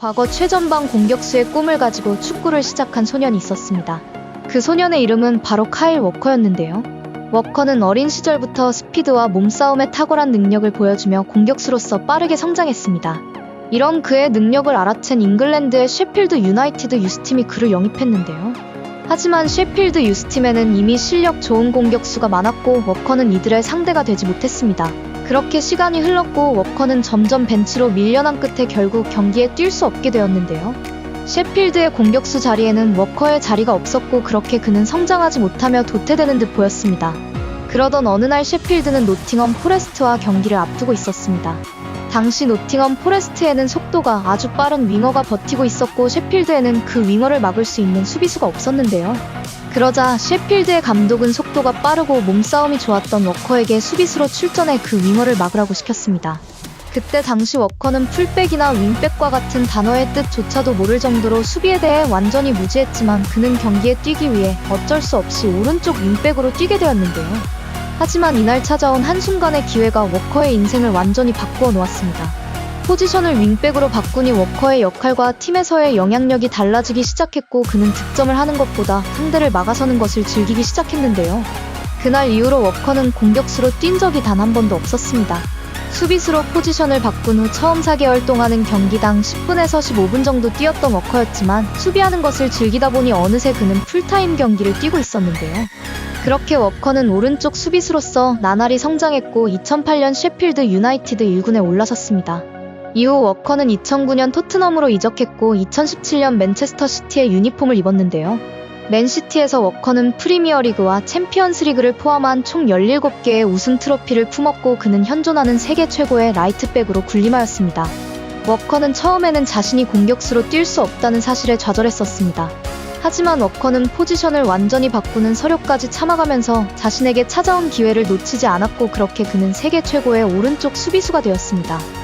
과거 최전방 공격수의 꿈을 가지고 축구를 시작한 소년이 있었습니다. 그 소년의 이름은 바로 카일 워커였는데요. 워커는 어린 시절부터 스피드와 몸싸움에 탁월한 능력을 보여주며 공격수로서 빠르게 성장했습니다. 이런 그의 능력을 알아챈 잉글랜드의 셰필드 유나이티드 유스팀이 그를 영입했는데요. 하지만 셰필드 유스팀에는 이미 실력 좋은 공격수가 많았고 워커는 이들의 상대가 되지 못했습니다. 그렇게 시간이 흘렀고 워커는 점점 벤치로 밀려난 끝에 결국 경기에 뛸 수 없게 되었는데요. 셰필드의 공격수 자리에는 워커의 자리가 없었고 그렇게 그는 성장하지 못하며 도태되는 듯 보였습니다. 그러던 어느 날 셰필드는 노팅엄 포레스트와 경기를 앞두고 있었습니다. 당시 노팅엄 포레스트에는 속도가 아주 빠른 윙어가 버티고 있었고 셰필드에는 그 윙어를 막을 수 있는 수비수가 없었는데요. 그러자 셰필드의 감독은 속도가 빠르고 몸싸움이 좋았던 워커에게 수비수로 출전해 그 윙어를 막으라고 시켰습니다. 그때 당시 워커는 풀백이나 윙백과 같은 단어의 뜻조차도 모를 정도로 수비에 대해 완전히 무지했지만 그는 경기에 뛰기 위해 어쩔 수 없이 오른쪽 윙백으로 뛰게 되었는데요. 하지만 이날 찾아온 한순간의 기회가 워커의 인생을 완전히 바꾸어 놓았습니다. 포지션을 윙백으로 바꾸니 워커의 역할과 팀에서의 영향력이 달라지기 시작했고 그는 득점을 하는 것보다 상대를 막아서는 것을 즐기기 시작했는데요. 그날 이후로 워커는 공격수로 뛴 적이 단 한 번도 없었습니다. 수비수로 포지션을 바꾼 후 처음 4개월 동안은 경기당 10분에서 15분 정도 뛰었던 워커였지만 수비하는 것을 즐기다 보니 어느새 그는 풀타임 경기를 뛰고 있었는데요. 그렇게 워커는 오른쪽 수비수로서 나날이 성장했고 2008년 셰필드 유나이티드 1군에 올라섰습니다. 이후 워커는 2009년 토트넘으로 이적했고 2017년 맨체스터 시티의 유니폼을 입었는데요. 맨시티에서 워커는 프리미어리그와 챔피언스리그를 포함한 총 17개의 우승 트로피를 품었고 그는 현존하는 세계 최고의 라이트백으로 군림하였습니다. 워커는 처음에는 자신이 공격수로 뛸 수 없다는 사실에 좌절했었습니다. 하지만 워커는 포지션을 완전히 바꾸는 서류까지 참아가면서 자신에게 찾아온 기회를 놓치지 않았고 그렇게 그는 세계 최고의 오른쪽 수비수가 되었습니다.